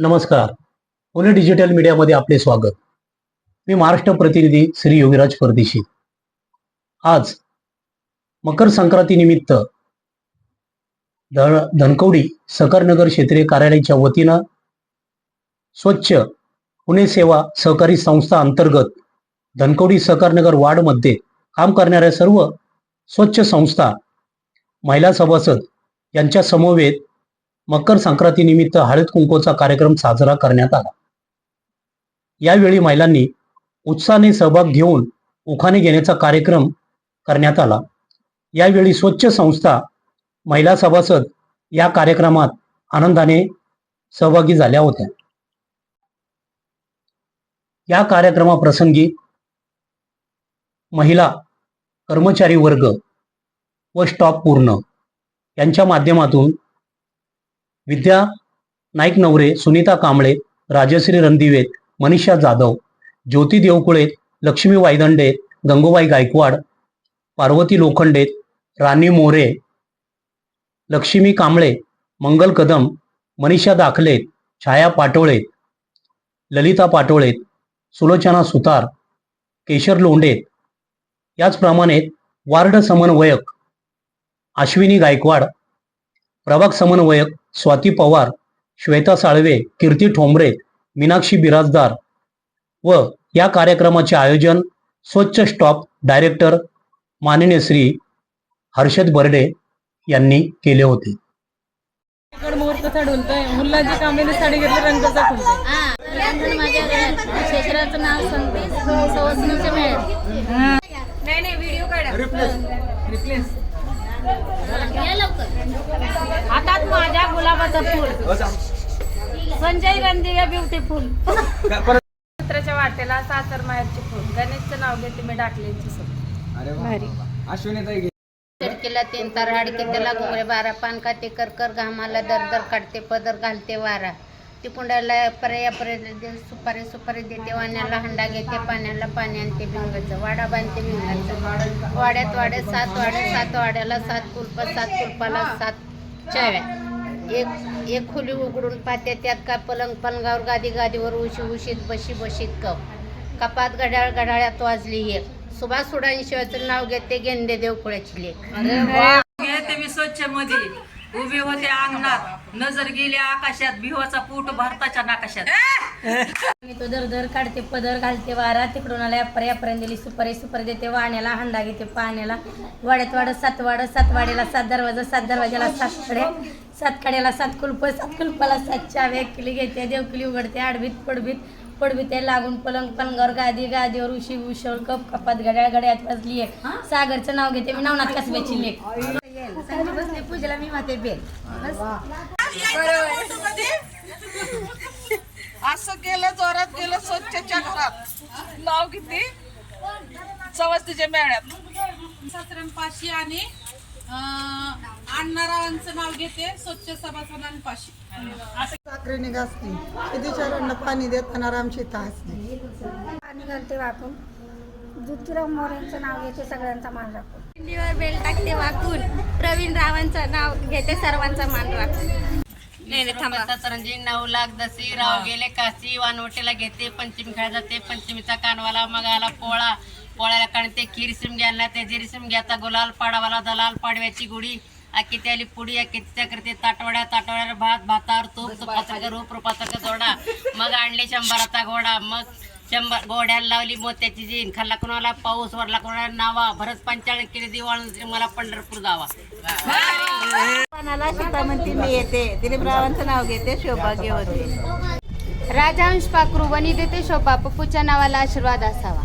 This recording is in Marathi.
नमस्कार. पुणे डिजिटल मीडियामध्ये आपले स्वागत. मी महाराष्ट्र प्रतिनिधी श्री योगीराज परदेशी. आज मकर संक्रांतीनिमित्त ध धनकवडी सहकारनगर क्षेत्रीय कार्यालयाच्या वतीनं स्वच्छ पुणे सेवा सहकारी संस्था अंतर्गत धनकवडी सहकारनगर वार्डमध्ये काम करणाऱ्या सर्व स्वच्छ संस्था महिला सभासद यांच्या समवेत मकर संक्रांतीनिमित्त हळद कुंकूचा कार्यक्रम साजरा करण्यात आला. यावेळी महिलांनी उत्साहाने सहभाग घेऊन उखाणे घेण्याचा कार्यक्रम करण्यात आला. यावेळी स्वच्छ संस्था महिला सभासद या कार्यक्रमात आनंदाने सहभागी झाल्या होत्या. या कार्यक्रमाप्रसंगी महिला कर्मचारी वर्ग व स्टॉप पूर्ण यांच्या माध्यमातून विद्या नाईक नवरे सुनीता कांबळे राजश्री रणदिवेत मनीषा जाधव ज्योती देवकुळे लक्ष्मी वायदंडे गंगूबाई गायकवाड पार्वती लोखंडे राणी मोरे लक्ष्मी कांबळे मंगल कदम मनीषा दाखले छाया पाटोळे ललिता पाटोळे सुलोचना सुतार केशर लोंडे याचप्रमाणे वार्ड समन्वयक अश्विनी गायकवाड प्रभाग समन्वयक स्वाती पवार श्वेता साळवे कीर्ती ठोंबरे मीनाक्षी बिराजदार व या कार्यक्रमाचे आयोजन स्वच्छ स्टॉप डायरेक्टर माननीय श्री हर्षद बर्डे यांनी केले होते. मुलाची साडी घेतली रंगाचा हा माझ्या नाव सांगते. नाही नाही व्हिडिओ काढा. हातात माझ्या गुलाबाचं फुल. संजय रणदिवे ब्युटीफुल चित्राच्या वाटेला सासर माहेरचे फुल. गणेशचं नाव घेते मी डाकलेची अश्विनी तीन तार हाडके त्याला घुमरे बारा पानका ते कर कर घामाला दर दर काढते पदर घालते वारा. तिकुंडाला पर्या पर्या सुपारी सुपारी देते वाण्याला हंडा घेते पाण्याला पाणी आणते भिंगाचं वाडा बांधते भिंगाचं. वाड्यात वाड्यात सात वाड्यात सात वाड्याला सात कुलप सात कुलपाला सात चाव्या. एक एक खुली उघडून पाहते त्यात का पलंग पलंगावर गादी गादीवर उशी उशीत बशी बशीत कप कपात घड्याळ घड्याळ्यात वाजली एक सुभाष सुडांशिवाचं नाव घेते गेंदे देवकुळ्याची लेख. घेते मी स्वच्छमध्ये उभे होते अंगणात. नजर गेली आकाशात भिवाचा पूट भारताच्या नाकाशात. मी तो दर दर काढते पदर घालते वारा तिकडून आल्या पर्यापर्यंत दिली सुपारी सुपारी देते वाण्याला हंडा घेते पाण्याला. वाड्यात वाडत सात वाडत सात वाड्याला सात दरवाजा सात दरवाजाला सात कडे सात कड्याला सात कुलप सात कुलपाला सात चाव्या किली घेते देवकिली उघडते आडवीत पडवीत पडवीते लागून पलंग पलंगावर गादी गादीवर उशी उशळ कप कपात घड्याळ घड्यात वाजली सागरचं नाव घेते मी नवनाथ कसब्याची लेख. संजी बसली पूजेला मी माते बेल. असं गेलं जोरात गेलं स्वच्छच्या घरात नाव किती? चवस्तीच्या मेळ्यात. सासऱ्यांपाशी आणि अं, अण्णारावांचं नाव घेते स्वच्छ सभासदांपाशी साखरेने घासली विचारांना पाणी देताना रामशी हसली पाणी घालते वाकून ज्योतिराव मोऱ्यांचं नाव घेते सगळ्यांचा मान राखून. पिंडीवर बेल टाकते वाकून. प्रवीण रावांचं नाव घेते सर्वांचा मान राखून. सतरंजी नऊ लाख दसी राव गेले काशी वानवटेला घेते पंचमी खेळा जाते पंचमीचा कानवाला मगाला पोळा पोळ्याला काढते खीर सिमग्याला त्याची सिमग्याचा गुलाल पाडावाला दलाल पाडव्याची गुढी आकी त्याली पुडी आकीच्या करते ताटवड्या ताटवड्यावर भात भातावर तूप तुपाचा रूप रूपाचा जोडा मग आणले शंभराचा घोडा मग शंभर गोड्याला लावली मोत्याची जीन. खाल्ला कुणाला? पाऊस वरला कुणाला? नावा. भरत पंचाळ केली दिवाळ मला पंढरपूर जावा. पानाला सीता म्हणते मी येते. दिलीपरावांचं नाव घेते सौभाग्य होते राजहंस पाखरू वनी देते शोभा पप्पूच्या नावाला आशीर्वाद असावा.